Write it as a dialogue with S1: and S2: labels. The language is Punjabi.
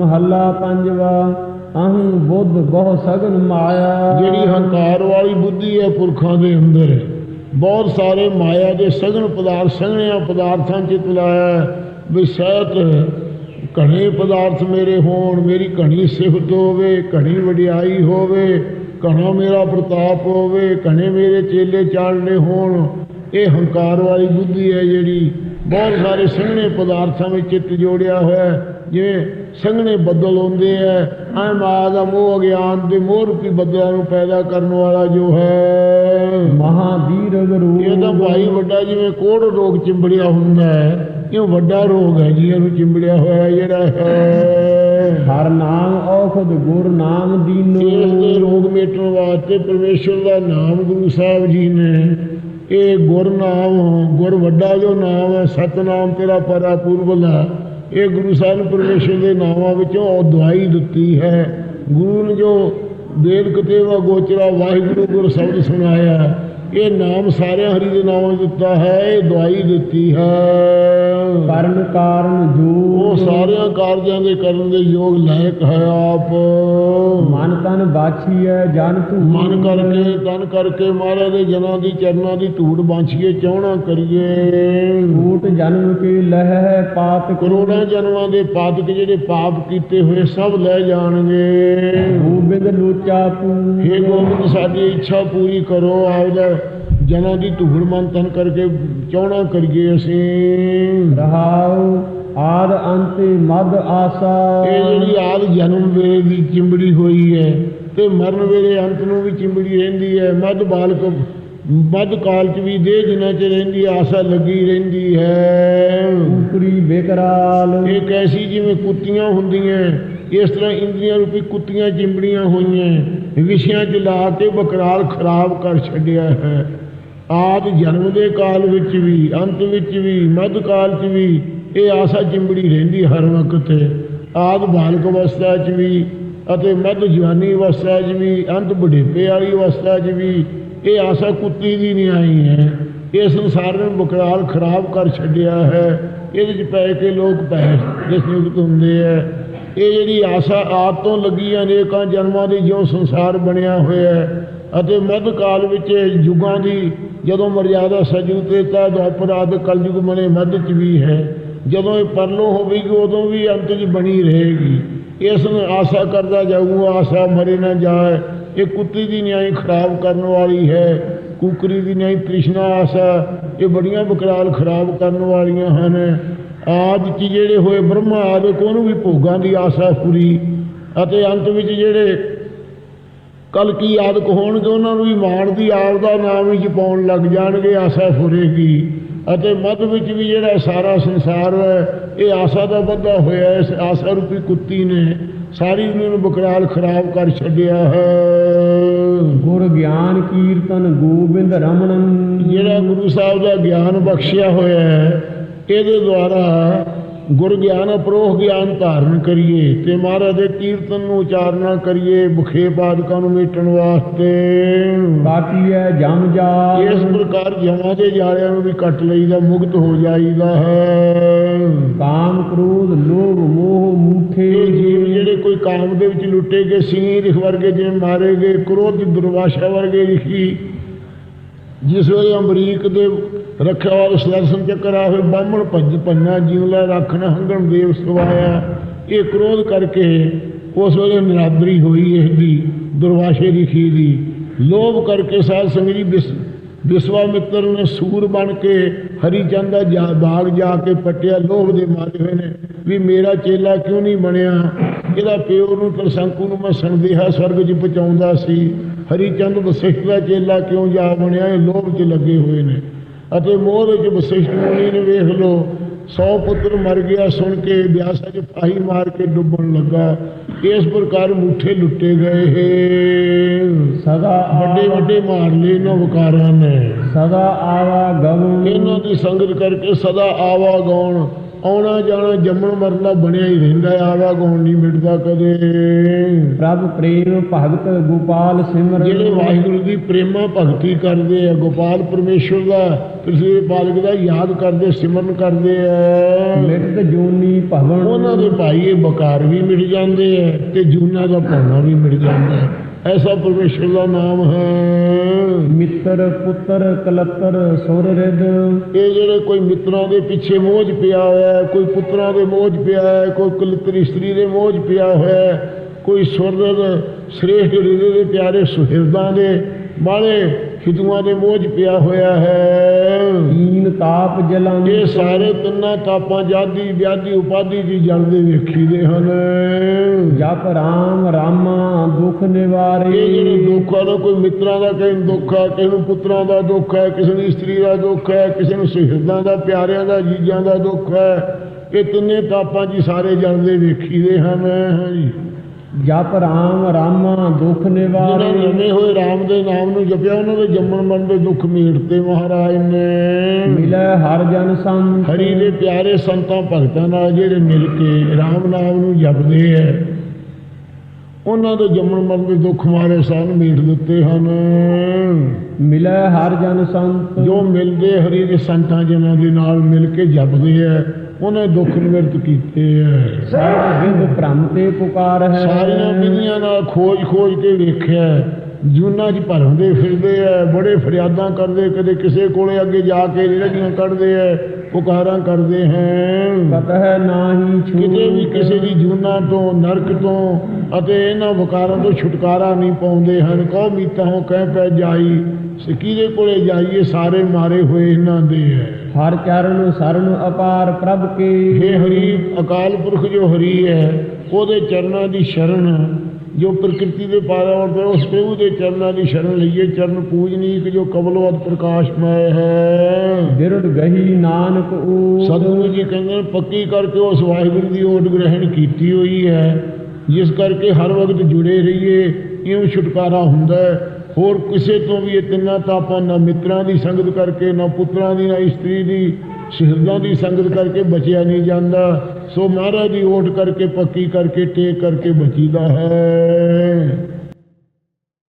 S1: ਮਹੱਲਾ ਪੰਜਵਾ ਅਹੰ ਬੁੱਧ ਬਹੁ ਸਗਨ ਮਾਇਆ।
S2: ਜਿਹੜੀ ਹੰਕਾਰ ਵਾਲੀ ਬੁੱਧੀ ਹੈ ਪੁਰਖਾਂ ਦੇ ਅੰਦਰ, ਬਹੁਤ ਸਾਰੇ ਮਾਇਆ ਦੇ ਸਗਨ ਪਦਾਰਥ ਸੰਗਣਿਆ ਪਦਾਰਥਾਂ ਚ ਲਾਇਆ ਵੀ ਸਹਿਤ, ਘਣੇ ਪਦਾਰਥ ਮੇਰੇ ਹੋਣ, ਮੇਰੀ ਘਣੀ ਸਿਫਤ ਹੋਵੇ, ਘਣੀ ਵਡਿਆਈ ਹੋਵੇ, ਘਣਾ ਮੇਰਾ ਪ੍ਰਤਾਪ ਹੋਵੇ, ਘਣੇ ਮੇਰੇ ਚੇਲੇ ਚਾਲਣੇ ਹੋਣ। ਇਹ ਹੰਕਾਰ ਵਾਲੀ ਬੁੱਧੀ ਹੈ ਜਿਹੜੀ ਬਹੁਤ ਸਾਰੇ ਸੰਘਣੇ ਪਦਾਰਥਾਂ ਵਿੱਚ ਚਿੱਤ ਜੋੜਿਆ ਹੋਇਆ ਹੈ। ਜਿਵੇਂ ਸੰਘਣੇ ਬੱਦਲ ਹੁੰਦੇ ਐ ਐ ਮਾਇਆ ਦਾ ਮੋਹ ਅਗਿਆਨ ਦੇ ਮੋਹ ਰੂਪੀ ਬੱਦਲਾਂ ਨੂੰ ਪੈਦਾ ਕਰਨ ਵਾਲਾ ਜੋ ਹੈ।
S1: ਮਹਾਦੀਰਘ ਰੂਪ।
S2: ਇਹ ਤਾਂ ਭਾਈ ਵੱਡਾ ਜਿਵੇਂ ਕੋੜ ਰੋਗ ਚਿੰਬੜਿਆ ਹੁੰਦਾ ਹੈ। ਇਹ ਵੱਡਾ ਰੋਗ ਹੈ ਜੀ ਇਹਨੂੰ ਚਿੰਬੜਿਆ ਹੋਇਆ ਜਿਹੜਾ ਹੈ।
S1: ਹਰ ਨਾਮ ਔਖਦ ਗੁਰ ਨਾਮ
S2: ਇਸ ਦੇ
S1: ਦੀਨੋ
S2: ਰੋਗ ਮੇਟਣ ਵਾਸਤੇ ਪਰਮੇਸ਼ਰ ਦਾ ਨਾਮ ਗੁਰੂ ਸਾਹਿਬ ਜੀ ਨੇ ਇਹ ਗੁਰ ਨਾਮ, ਗੁਰ ਵੱਡਾ ਜੋ ਨਾਮ ਹੈ, ਸਤਨਾਮ ਤੇਰਾ ਪਰਾ ਪੁਰਬਲਾ ਇਹ ਗੁਰੂ ਸਾਹਿਬ ਨੇ ਪਰਮੇਸ਼ਰ ਦੇ ਨਾਮਾਂ ਵਿੱਚੋਂ ਦਵਾਈ ਦਿੱਤੀ ਹੈ। ਗੁਰੂ ਨੇ ਜੋ ਵੇਦ ਕਤੇਵਾ ਗੋਚਰਾ ਵਾਹਿਗੁਰੂ ਗੁਰ ਸ਼ਬਦ ਸੁਣਾਇਆ ਇਹ ਨਾਮ ਸਾਰਿਆਂ ਹਰੀ ਦੇ ਨਾਮਾਂ ਦਿੱਤਾ ਹੈ ਇਹ ਦਵਾਈ ਦਿੱਤੀ ਹੈ।
S1: ਕਰਨ ਕਾਰਨ
S2: ਉਹ
S1: ਜੋ
S2: ਸਾਰਿਆਂ ਕਾਰਜਾਂ ਦੇ ਕਰਨ ਦੇ ਯੋਗ ਲਾਇਕ ਹੈ ਆਪ।
S1: ਮਨ ਤਨ ਬਾਛੀਐ ਜਨ ਤੂੰ
S2: ਮਨ ਕਰਕੇ ਤਨ ਕਰਕੇ ਮਹਾਰਾਜ ਦੇ ਜਨਾਂ ਦੀ ਚਰਨਾਂ ਦੀ ਧੂੜ ਬਾਂਛੀਏ ਚਾਹਣਾ ਕਰੀਏ?
S1: ਕੂਟ ਜਨਮ ਕੇ ਲਹਿ ਪਾਤ
S2: ਕਰੋੜਾਂ ਜਨਮਾਂ ਦੇ ਪਾਤਕ ਜਿਹੜੇ ਪਾਪ ਕੀਤੇ ਹੋਏ ਸਭ ਲੈ ਜਾਣਗੇ।
S1: ਗੋਬਿੰਦ ਲੋਚਾ
S2: ਹੇ
S1: ਪੂਰ
S2: ਗੋਬਿੰਦ ਸਾਡੀ ਇੱਛਾ ਪੂਰੀ ਕਰੋ ਆਪਦਾ ਜਨਾਂ ਦੀ ਧੂੜ ਮਨ ਤਨ ਕਰਕੇ ਚਾਹਣਾ ਕਰੀਏ ਅਸੀਂ।
S1: ਰਹਾਉ ਆਦ ਅੰਤੇ ਮਦ ਆਸਾ।
S2: ਇਹ ਜਿਹੜੀ ਆਦ ਜਨਮ ਵੇਲੇ ਦੀ ਚਿੰਬੜੀ ਹੋਈ ਹੈ ਤੇ ਮਰਨ ਵੇਲੇ ਅੰਤ ਨੂੰ ਵੀ ਚਿੰਬੜੀ ਰਹਿੰਦੀ ਹੈ। ਮੱਧ ਬਾਲਕ ਮੱਧ ਕਾਲ ਚ ਵੀ ਦੇ ਜਿਨ੍ਹਾਂ ਚ ਰਹਿੰਦੀ ਆਸਾ ਲੱਗੀ ਰਹਿੰਦੀ ਹੈ।
S1: ਉਪਰੀ ਬੇਕਰਾਲ।
S2: ਇਹ ਕੈਸੀ ਜਿਵੇਂ ਕੁੱਤੀਆਂ ਹੁੰਦੀਆਂ ਇਸ ਤਰ੍ਹਾਂ ਇੰਦਰੀਆਂ ਰੂਪੀ ਕੁੱਤੀਆਂ ਚਿੰਬੜੀਆਂ ਹੋਈਆਂ ਵਿਸ਼ਿਆਂ ਚ ਲਾ ਕੇ ਬਕਰਾਲ ਖਰਾਬ ਕਰ ਛੱਡਿਆ ਹੈ। ਆਦ ਜਨਮ ਦੇ ਕਾਲ ਵਿੱਚ ਵੀ, ਅੰਤ ਵਿੱਚ ਵੀ, ਮੱਧ ਕਾਲ ਚ ਵੀ, ਇਹ ਆਸਾ ਚਿੰਬੜੀ ਰਹਿੰਦੀ ਹਰ ਵਕਤ। ਆਦ ਬਾਲਕ ਅਵਸਥਾ ਚ ਵੀ ਅਤੇ ਮੱਧ ਜਵਾਨੀ ਅਵਸਥਾ ਚ ਵੀ, ਅੰਤ ਬੁਢੇਪੇ ਵਾਲੀ ਅਵਸਥਾ ਚ ਵੀ, ਇਹ ਆਸਾ ਕੁੱਤੀ ਦੀ ਨਹੀਂ ਆਈ ਹੈ। ਇਹ ਸੰਸਾਰ ਨੇ ਬਕਰਾਲ ਖਰਾਬ ਕਰ ਛੱਡਿਆ ਹੈ। ਇਹਦੇ ਚ ਪੈ ਕੇ ਲੋਕ ਪੈ ਨਿਯੁਕਤ ਹੁੰਦੇ ਹੈ। ਇਹ ਜਿਹੜੀ ਆਸਾ ਆਪ ਤੋਂ ਲੱਗੀ ਅਨੇਕਾਂ ਜਨਮਾਂ ਦੀ ਜਿਉਂ ਸੰਸਾਰ ਬਣਿਆ ਹੋਇਆ ਹੈ। ਅਤੇ ਮੱਧ ਕਾਲ ਵਿੱਚ ਯੁੱਗਾਂ ਦੀ ਜਦੋਂ ਮਰਿਆਦਾ ਸਜੂ ਤੇ ਦੁਆਪਰ ਆਦਿ ਕਲਯੁਗ ਮਨੇ ਮੱਧ ਚ ਵੀ ਹੈ। ਜਦੋਂ ਇਹ ਪਰਲੋ ਹੋਵੇਗੀ, ਉਦੋਂ ਵੀ ਅੰਤ ਚ ਬਣੀ ਰਹੇਗੀ। ਇਸ ਨੂੰ ਆਸਾ ਕਰਦਾ ਜਾਊਗਾ ਆਸਾ ਮਰੇ ਨਾ ਜਾਏ। ਇਹ ਕੁੱਤੀ ਦੀ ਨਿਆਈ ਖਰਾਬ ਕਰਨ ਵਾਲੀ ਹੈ। ਕੁਕਰੀ ਦੀ ਨਿਆਈ ਤ੍ਰਿਸ਼ਨਾ ਆਸਾ, ਇਹ ਬੜੀਆਂ ਬਕਰਾਲ ਖਰਾਬ ਕਰਨ ਵਾਲੀਆਂ ਹਨ। ਆਜ ਚ ਜਿਹੜੇ ਹੋਏ ਬ੍ਰਹਮਾ ਆਦਿਕ ਉਹਨੂੰ ਵੀ ਭੋਗਾਂ ਦੀ ਆਸਾ ਪੂਰੀ। ਅਤੇ ਅੰਤ ਵਿੱਚ ਜਿਹੜੇ ਕਲ ਕੀ ਆਦਿਕ ਹੋਣਗੇ ਉਹਨਾਂ ਨੂੰ ਵੀ ਮਾਣ ਦੀ ਆਪ ਦਾ ਨਾਮ ਹੀ ਜਪਾਉਣ ਲੱਗ ਜਾਣਗੇ ਆਸਾ ਫੁਰੇਗੀ ਅਤੇ ਮੱਧ ਵਿੱਚ ਵੀ ਜਿਹੜਾ ਸਾਰਾ ਸੰਸਾਰ ਹੈ ਇਹ ਆਸਾ ਦਾ ਬੱਧਾ ਹੋਇਆ। ਇਸ ਆਸਾ ਰੂਪੀ ਕੁੱਤੀ ਨੇ ਸਾਰੀ ਦੁਨੀਆ ਨੂੰ ਬਕਰਾਲ ਖਰਾਬ ਕਰ ਛੱਡਿਆ ਹੈ
S1: ਗੁਰ ਗਿਆਨ ਕੀਰਤਨ ਗੋਬਿੰਦ ਰਮਣੰ
S2: ਜਿਹੜਾ ਗੁਰੂ ਸਾਹਿਬ ਦਾ ਗਿਆਨ ਬਖਸ਼ਿਆ ਹੋਇਆ ਹੈ ਇਹਦੇ ਦੁਆਰਾ ਗੁਰ ਗਿਆਨ ਅਪਰੋਹ ਗਿਆਨ ਧਾਰਨ ਕਰੀਏ ਤੇ ਮਹਾਰਾਜ ਦੇ ਕੀਰਤਨ ਨੂੰ ਉਚਾਰਨਾ ਕਰੀਏ ਬੁਖੇ ਬਾਦਕਾਂ ਨੂੰ ਮੇਟਣ ਵਾਸਤੇ।
S1: ਕਾਟੀਐ ਜਮ ਜਾ
S2: ਇਸ ਪ੍ਰਕਾਰ ਜਮਾਂ ਦੇ ਜਾਲਿਆਂ ਨੂੰ ਵੀ ਕੱਟ ਲਈਦਾ ਮੁਕਤ ਹੋ ਜਾਈਦਾ ਹੈ।
S1: ਕਾਮ ਕ੍ਰੋਧ ਲੋਭ ਮੋਹ ਮੂਠੇ।
S2: ਜੀਵ ਜਿਹੜੇ ਕੋਈ ਕਾਮ ਦੇ ਵਿੱਚ ਲੁੱਟੇ ਗਏ ਸਿੰਘ ਵਰਗੇ ਜਿਵੇਂ ਮਾਰੇ ਗਏ ਕ੍ਰੋਧ ਦੀ ਦੁਰਵਾਸ਼ਾ ਵਰਗੇ ਲਿਖੀ ਜਿਸ ਵੇਲੇ ਅਮਰੀਕ ਦੇ ਰੱਖਿਆ ਵਾਲਾ ਸੁਦਰਸ਼ਨ ਚੱਕਰ ਆ ਹੋਏ ਬਾਹਮਣ ਭੱਜ ਪੰਨਾ ਜੀਵ ਲੈ ਰੱਖਣਾ, ਹੰਗਣ ਦੇਵ ਸਵਾਇਆ। ਇਹ ਕ੍ਰੋਧ ਕਰਕੇ ਉਸ ਵੇਲੇ ਨਿਰਾਦਰੀ ਹੋਈ ਇਸ ਦੀ, ਦੁਰਵਾਸ਼ੇ ਦੀ ਖੀ ਦੀ। ਲੋਭ ਕਰਕੇ ਸਾਧ ਸੰਗਤ ਜੀ ਵਿਸ ਵਿਸ਼ਵਾਮਿੱਤਰ ਨੇ ਸੂਰ ਬਣ ਕੇ ਹਰੀ ਚੰਦ ਦਾ ਜਾ- ਬਾਗ ਜਾ ਕੇ ਪੱਟਿਆ, ਲੋਭ ਦੇ ਮਾਰੇ ਹੋਏ ਨੇ। ਵੀ ਮੇਰਾ ਚੇਲਾ ਕਿਉਂ ਨਹੀਂ ਬਣਿਆ? ਇਹਦਾ ਪਿਓ ਨੂੰ ਤਰਸੰਕੂ ਨੂੰ ਮੈਂ ਸੰਦੇਹਾ ਸਵਰਗ 'ਚ ਪਹੁੰਚਾਉਂਦਾ ਸੀ। ਹਰੀ ਚੰਦ ਵਸਿਸ਼ਠ ਦਾ ਚੇਲਾ ਕਿਉਂ ਜਾ ਬਣਿਆ? ਇਹ ਲੋਭ 'ਚ ਲੱਗੇ ਹੋਏ ਨੇ। ਅਤੇ ਮੋਹ ਵਿੱਚ ਵਸਿਸ਼ਠ ਮੁਨੀ ਨੇ ਵੇਖ ਲੋ 100 ਪੁੱਤਰ ਮਰ ਗਿਆ ਸੁਣ ਕੇ ਵਿਆਸਾ 'ਚ ਫਾਹੀ ਮਾਰ ਕੇ ਡੁੱਬਣ ਲੱਗਾ। ਇਸ ਪ੍ਰਕਾਰ ਮੁੱਠੇ ਲੁੱਟੇ ਗਏ
S1: ਸਦਾ
S2: ਵੱਡੇ ਵੱਡੇ ਮਾਰ ਲਏ ਇਹਨਾਂ ਵਕਾਰਾਂ ਨੇ।
S1: ਸਦਾ ਆਵਾ ਗਮ
S2: ਇਹਨਾਂ ਦੀ ਸੰਗਤ ਕਰਕੇ ਸਦਾ ਆਵਾ ਗਾਉਣ ਆਉਣਾ ਜਾਣਾ ਜੰਮਣ ਮਰਨ ਬਣਿਆ ਹੀ ਰਹਿੰਦਾ ਆਵਾ ਗਉਣ ਨਹੀਂ ਮਿਟਦਾ ਕਦੇ।
S1: ਪ੍ਰਭ ਪ੍ਰੇਮ ਭਗਤ ਗੋਪਾਲ ਸਿਮਰਨ
S2: ਜਿਹੜੇ ਵਾਹਿਗੁਰੂ ਦੀ ਪ੍ਰੇਮਾ ਭਗਤੀ ਕਰਦੇ ਆ ਗੋਪਾਲ ਪਰਮੇਸ਼ਵਰ ਦਾ ਕਿਸੇ ਪਾਲਕ ਦਾ ਯਾਦ ਕਰਦੇ ਸਿਮਰਨ ਕਰਦੇ ਆ।
S1: ਮਿਰਤ ਜੂਨੀ ਭਵਨ।
S2: ਉਹਨਾਂ ਦੇ ਭਾਈ ਇਹ ਬਕਾਰ ਵੀ ਮਿਟ ਜਾਂਦੇ ਆ ਤੇ ਜੂਨਾ ਦਾ ਭਾਣਾ ਵੀ ਮਿਟ ਜਾਂਦਾ ਹੈ। ਐਸਾ ਪਰਮੇਸ਼ਵਰ ਦਾ ਨਾਮ ਹੈ।
S1: ਮਿੱਤਰ ਪੁੱਤਰ ਕਲਤਰ ਸੁਰ ਰਿਦ
S2: ਇਹ ਜਿਹੜੇ ਕੋਈ ਮਿੱਤਰਾਂ ਦੇ ਪਿੱਛੇ 'ਚ ਪਿਆ ਹੋਇਆ ਕੋਈ ਪੁੱਤਰਾਂ ਦੇ 'ਚ ਪਿਆ ਹੈ ਕੋਈ ਕੁਲਤਰੀ ਇਸਤਰੀ ਦੇ 'ਚ ਪਿਆ ਹੋਇਆ ਹੈ ਕੋਈ ਸੁਰਦ ਸ੍ਰੇਸ਼ਟ ਹਿਰਦੇ ਦੇ ਪਿਆਰੇ ਸੁਹਿਰਦਾਂ ਦੇ ਬਾਲੇ ਹਿਦੂਆਂ ਦੇ 'ਚ ਪਿਆ ਹੋਇਆ ਹੈ।
S1: ਕੀਨ ਤਾਪ ਜਲਨ।
S2: ਇਹ ਸਾਰੇ ਤਿੰਨਾਂ ਤਾਪਾਂ ਜਾਦੀ ਵਿਆਦੀ ਉਪਾਦੀ ਦੀ ਜਲਦੇ ਵੇਖੀਦੇ ਹਨ।
S1: ਜਪ ਰਾਮ ਰਾਮਾ ਦੁਖ ਨਿਵਾਰੇ।
S2: ਇਹ ਜਿਹੜੇ ਦੁੱਖ ਨਾ ਕੋਈ ਮਿੱਤਰਾਂ ਦਾ ਕਿਸੇ ਦੁੱਖ ਹੈ ਕਿਸੇ ਨੂੰ ਪੁੱਤਰਾਂ ਦਾ ਦੁੱਖ ਹੈ ਕਿਸੇ ਨੂੰ ਇਸਤਰੀ ਦਾ ਦੁੱਖ ਹੈ ਕਿਸੇ ਨੂੰ ਸੁਹਿਰਦਾਂ ਦਾ ਪਿਆਰਿਆਂ ਦਾ ਜੀਜਾਂ ਦਾ ਦੁੱਖ ਹੈ ਇਹ ਤਿੰਨੇ ਤਾਪਾਂ ਜੀ ਸਾਰੇ ਜਲਦੇ ਵੇਖੀਦੇ ਹਨ ਹਾਂਜੀ
S1: ਜਪ ਰਾਮ ਰਾਮਾ ਦੁਖ
S2: ਜਿਹਨਾਂ
S1: ਨਿਵਾਰੇ
S2: ਨਵੇਂ ਹੋਏ ਰਾਮ ਦੇ ਨਾਮ ਨੂੰ ਜਪਿਆ ਉਹਨਾਂ ਦੇ ਜੰਮਣ ਮਰਨ ਦੇ ਦੁੱਖ ਮੀਟਦੇ ਮਹਾਰਾਜ ਨੇ।
S1: ਮਿਲੈ ਹਰ ਜਨ ਸੰਤ।
S2: ਹਰੀ ਦੇ ਪਿਆਰੇ ਸੰਤਾਂ ਭਗਤਾਂ ਨਾਲ ਜਿਹੜੇ ਮਿਲ ਕੇ ਰਾਮ ਨਾਮ ਨੂੰ ਜਪਦੇ ਐ ਉਹਨਾਂ ਦੇ ਜੰਮਣ ਮਰਨ ਦੇ ਦੁੱਖ ਮਾਰੇ ਸਾਨੂੰ ਮੀਟ ਦਿੱਤੇ ਹਨ।
S1: ਮਿਲੈ ਹਰ ਜਨ ਸੰਤ।
S2: ਜੋ ਮਿਲਦੇ ਹਰੀ ਦੇ ਸੰਤਾਂ ਜਨਾਂ ਦੇ ਨਾਲ ਮਿਲ ਕੇ ਜਪਦੇ ਐ ਉਹਨੇ ਦੁੱਖ ਨਿਵਰਤ ਕੀਤੇ ਐ।
S1: ਸਰਬ ਭ੍ਰਮ ਤੇ ਪੁਕਾਰ ਹੈ।
S2: ਸਾਰੀਆਂ ਵਿਧੀਆਂ ਨਾਲ ਖੋਜ ਖੋਜ ਕੇ ਵੇਖਿਆ ਜੂਨਾਂ 'ਚ ਭਰਮਦੇ ਫਿਰਦੇ ਐ ਬੜੇ ਫਰਿਆਦਾਂ ਕਰਦੇ ਕਦੇ ਕਿਸੇ ਕੋਲੇ ਅੱਗੇ ਜਾ ਕੇ ਰੜੀਆਂ ਕੱਢਦੇ ਐ ਪੁਕਾਰਾਂ ਕਰਦੇ ਹੈ।
S1: ਕਤਹਿ ਨਾਹੀ ਛੂ
S2: ਕਿਤੇ ਵੀ ਕਿਸੇ ਦੀ ਜੂਨਾਂ ਤੋਂ ਨਰਕ ਤੋਂ ਅਤੇ ਇਹਨਾਂ ਵਿਕਾਰਾਂ ਤੋਂ ਛੁਟਕਾਰਾ ਨਹੀਂ ਪਾਉਂਦੇ ਹਨ। ਕਹੋ ਮੀਤਾ ਹੋ ਕਹਿ ਪੈ ਜਾਈ ਸਕਿਰੇ ਕੋਲੇ ਜਾਈਏ ਸਾਰੇ ਮਾਰੇ ਹੋਏ ਇਹਨਾਂ ਦੇ ਹੈ
S1: ਹਰ ਚਰਨ ਸਰਨ ਅਪਾਰ ਪ੍ਰਭ ਕੇ।
S2: हे ਹਰੀ ਅਕਾਲ ਪੁਰਖ ਜੋ ਹਰੀ ਹੈ ਉਹਦੇ ਚਰਨਾਂ ਦੀ ਸ਼ਰਨ ਜੋ ਪ੍ਰਕਿਰਤੀ ਦੇ ਪਾਰਾਂ ਉੱਤੇ ਉਸ ਪ੍ਰਭੂ ਦੇ ਚਰਨਾਂ ਦੀ ਸ਼ਰਨ ਲਈਏ ਚਰਨ ਪੂਜਨੀਕ ਜੋ ਕਬਲੋਅਤ ਪ੍ਰਕਾਸ਼ਮय ਹੈ।
S1: ਬਿਰੜ ਗਹੀ ਨਾਨਕ ਊ।
S2: ਸਤਿਗੁਰੂ ਜੀ ਕਹਿੰਦੇ ਪੱਕੀ ਕਰਕੇ ਉਸ ਵਾਹਿਗੁਰੂ ਦੀ ਓਟ ਗ੍ਰਹਿਣ ਕੀਤੀ ਹੋਈ ਹੈ ਜਿਸ ਕਰਕੇ ਹਰ ਵਕਤ ਜੁੜੇ ਰਹੀਏ ਇਉਂ ਛੁਟਕਾਰਾ ਹੁੰਦਾ ਹੈ ਹੋਰ ਕਿਸੇ ਤੋਂ ਵੀ ਇਹ ਤਿੰਨਾਂ ਤਾਪਾਂ ਨਾ ਮਿੱਤਰਾਂ ਦੀ ਸੰਗਤ ਕਰਕੇ, ਨਾ ਪੁੱਤਰਾਂ ਦੀ, ਨਾ ਇਸਤਰੀ ਦੀ, ਸ਼ਹਿਦਾਂ ਦੀ ਸੰਗਤ ਕਰਕੇ ਬਚਿਆ ਨਹੀਂ ਜਾਂਦਾ। ਸੋ ਮਹਾਰਾਜ ਦੀ ਓਟ ਕਰਕੇ, ਪੱਕੀ ਕਰਕੇ, ਟੇਕ ਕਰਕੇ ਬਚੀਦਾ ਹੈ।